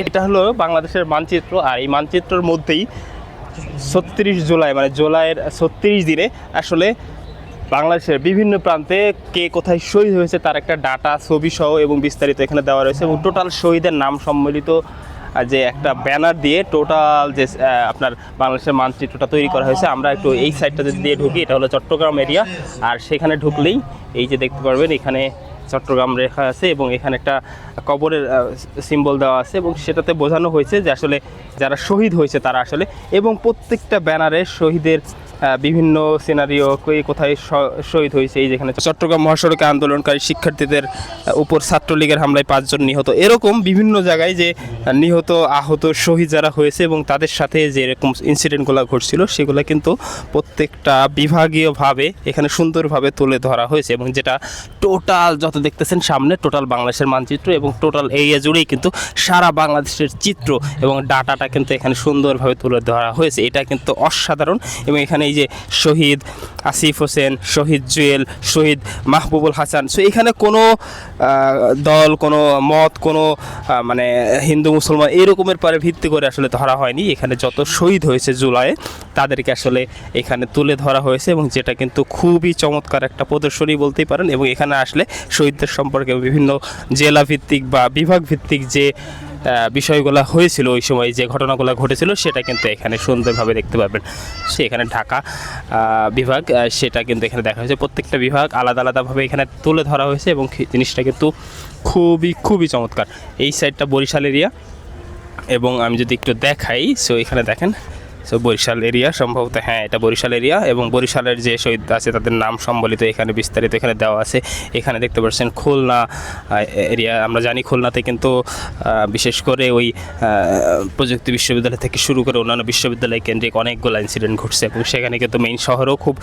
এটা হলো বাংলাদেশের মানচিত্র আর এই মানচিত্রের মধ্যেই ছত্রিশ জুলাই মানে জুলাইয়ের ছত্রিশ দিনে আসলে বাংলাদেশের বিভিন্ন প্রান্তে কে কোথায় শহীদ হয়েছে তার একটা ডাটা, ছবি সহ এবং বিস্তারিত এখানে দেওয়া রয়েছে এবং টোটাল শহীদের নাম সম্মিলিত যে একটা ব্যানার দিয়ে টোটাল যে আপনার বাংলাদেশের মানচিত্রটা তৈরি করা হয়েছে। আমরা একটু এই সাইডটা যদি দিয়ে ঢুকি, এটা হলো চট্টগ্রাম এরিয়া আর সেখানে ঢুকলেই এই যে দেখতে পারবেন, এখানে চট্টগ্রাম রেখা আছে এবং এখানে একটা কবরের সিম্বল দেওয়া আছে এবং সেটাতে বোঝানো হয়েছে যে আসলে যারা শহীদ হয়েছে তারা আসলে, এবং প্রত্যেকটা ব্যানারে শহীদের বিভিন্ন সিনারিও কোথায় শহীদ হয়েছে, এই যেখানে চট্টগ্রাম মহাসড়কে আন্দোলনকারী শিক্ষার্থীদের উপর ছাত্রলীগের হামলায় পাঁচজন নিহত। এরকম বিভিন্ন জায়গায় যে নিহত, আহত, শহীদ যারা হয়েছে এবং তাদের সাথে যে এরকম ইনসিডেন্টগুলো ঘটছিল, সেগুলো কিন্তু প্রত্যেকটা বিভাগীয়ভাবে এখানে সুন্দরভাবে তুলে ধরা হয়েছে এবং যেটা টোটাল যত দেখতেছেন সামনে টোটাল বাংলাদেশের মানচিত্র এবং টোটাল এরিয়া জুড়েই কিন্তু সারা বাংলাদেশের চিত্র এবং ডাটাটা কিন্তু এখানে সুন্দরভাবে তুলে ধরা হয়েছে। এটা কিন্তু অসাধারণ এবং এখানে এই যে শহীদ আসিফ হোসেন, শহীদ জুয়েল, শহীদ মাহবুবুল হাসান। সো এখানে কোনো দল, কোনো মত, কোনো মানে হিন্দু, মুসলমান এরকমের পরে ভিত্তি করে আসলে ধরা হয়নি। এখানে যত শহীদ হয়েছে জুলাইয়ে তাদেরকে আসলে এখানে তুলে ধরা হয়েছে এবং যেটা কিন্তু খুবই চমৎকার একটা প্রদর্শনী বলতেই পারেন এবং এখানে আসলে শহীদদের সম্পর্কে বিভিন্ন জেলা ভিত্তিক বা বিভাগ ভিত্তিক যে বিষয়গুলো হয়েছিল ওই সময় যে ঘটনাগুলো ঘটেছিল, সেটা কিন্তু এখানে সুন্দরভাবে দেখতে পাবেন। সে এখানে ঢাকা বিভাগ সেটা কিন্তু এখানে দেখা হয়েছে। প্রত্যেকটা বিভাগ আলাদা আলাদাভাবে এখানে তুলে ধরা হয়েছে এবং জিনিসটা কিন্তু খুবই খুবই চমৎকার। এই সাইডটা বরিশাল এরিয়া এবং আমি যদি একটু দেখাই সো এখানে দেখেন সো বরিশাল এরিয়া সম্ভবত হ্যাঁ এটা বরিশাল এরিয়া এবং বরিশালের যে শহীদ আছে তাদের নাম সম্বলিত এখানে বিস্তারিত এখানে দেওয়া আছে। এখানে দেখতে পাচ্ছেন খুলনা এরিয়া, আমরা জানি খুলনাতে কিন্তু বিশেষ করে ওই প্রযুক্তি বিশ্ববিদ্যালয় থেকে শুরু করে অন্যান্য বিশ্ববিদ্যালয় কেন্দ্রিক অনেকগুলো ইনসিডেন্ট ঘটছে এবং সেখানে কিন্তু মেইন শহরেও খুব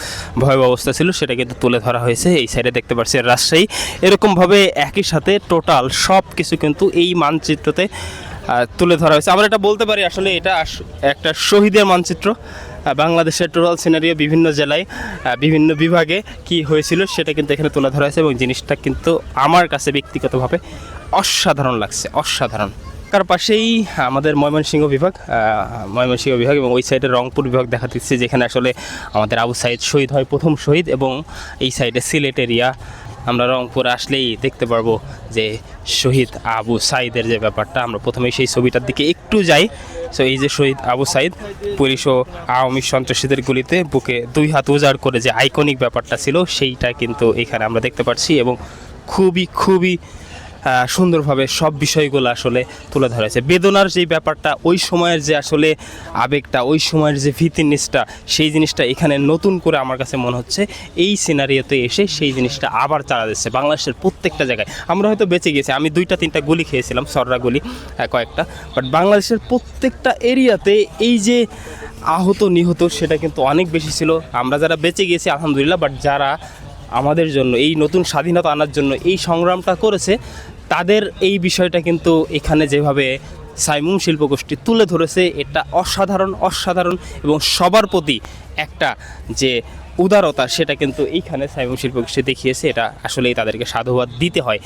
ভয়াবহ অবস্থা ছিল, সেটা কিন্তু তুলে ধরা হয়েছে। এই সাইডে দেখতে পাচ্ছি রাজশাহী। এরকমভাবে একই সাথে টোটাল সব কিছু কিন্তু এই মানচিত্রতে তুলে ধরা হয়েছে। আমরা এটা বলতে পারি, আসলে এটা একটা শহীদের মানচিত্র। বাংলাদেশের টোটাল সিনারিও বিভিন্ন জেলায় বিভিন্ন বিভাগে কি হয়েছিল সেটা কিন্তু এখানে তুলে ধরা হয়েছে এবং জিনিসটা কিন্তু আমার কাছে ব্যক্তিগতভাবে অসাধারণ লাগছে, অসাধারণ। তার পাশেই আমাদের ময়মনসিংহ বিভাগ ময়মনসিংহ বিভাগ এবং ওই সাইডে রংপুর বিভাগ দেখা দিচ্ছে, যেখানে আসলে আমাদের আবু সাইদ শহীদ হয়, প্রথম শহীদ এবং এই সাইডে সিলেট এরিয়া আমরা রংপুর আসলেই দেখতে পারব যে শহীদ আবু সাইদের যে ব্যাপারটা। আমরা প্রথমেই সেই ছবিটার দিকে একটু যাই। সো এই যে শহীদ আবু সাইদ, পুলিশ ও আওয়ামী সন্ত্রাসীদের গুলিতে বুকে দুই হাত উজাড় করে যে আইকনিক ব্যাপারটা ছিল, সেইটা কিন্তু এখানে আমরা দেখতে পাচ্ছি এবং খুবই খুবই সুন্দরভাবে সব বিষয়গুলো আসলে তুলে ধরা হয়েছে বেদনার যে ব্যাপারটা, ওই সময়ের যে আসলে আবেগটা, ওই সময়ের যে ভীতিনিসটা সেই জিনিসটা এখানে নতুন করে আমার কাছে মনে হচ্ছে। এই সিনারিওতে এসে সেই জিনিসটা আবার চালা দিচ্ছে বাংলাদেশের প্রত্যেকটা জায়গায়। আমরা হয়তো বেঁচে গেছি আমি দুইটা, তিনটা গুলি খেয়েছিলাম, সররা গুলি কয়েকটা। বাট বাংলাদেশের প্রত্যেকটা এরিয়াতে এই যে আহত, নিহত, সেটা কিন্তু অনেক বেশি ছিল। আমরা যারা বেঁচে গিয়েছি, আলহামদুলিল্লাহ বাট যারা আমাদের জন্য, এই নতুন স্বাধীনতা আনার জন্য এই সংগ্রামটা করেছে তাদের এই বিষয়টা কিন্তু এখানে যেভাবে সাইমুম শিল্পগোষ্ঠী তুলে ধরেছে, এটা অসাধারণ অসাধারণ এবং সবার প্রতি একটা যে উদারতা, সেটা কিন্তু এইখানে সাইমুম শিল্পগোষ্ঠী দেখিয়েছে, এটা আসলেই তাদেরকে সাধুবাদ দিতে হয়।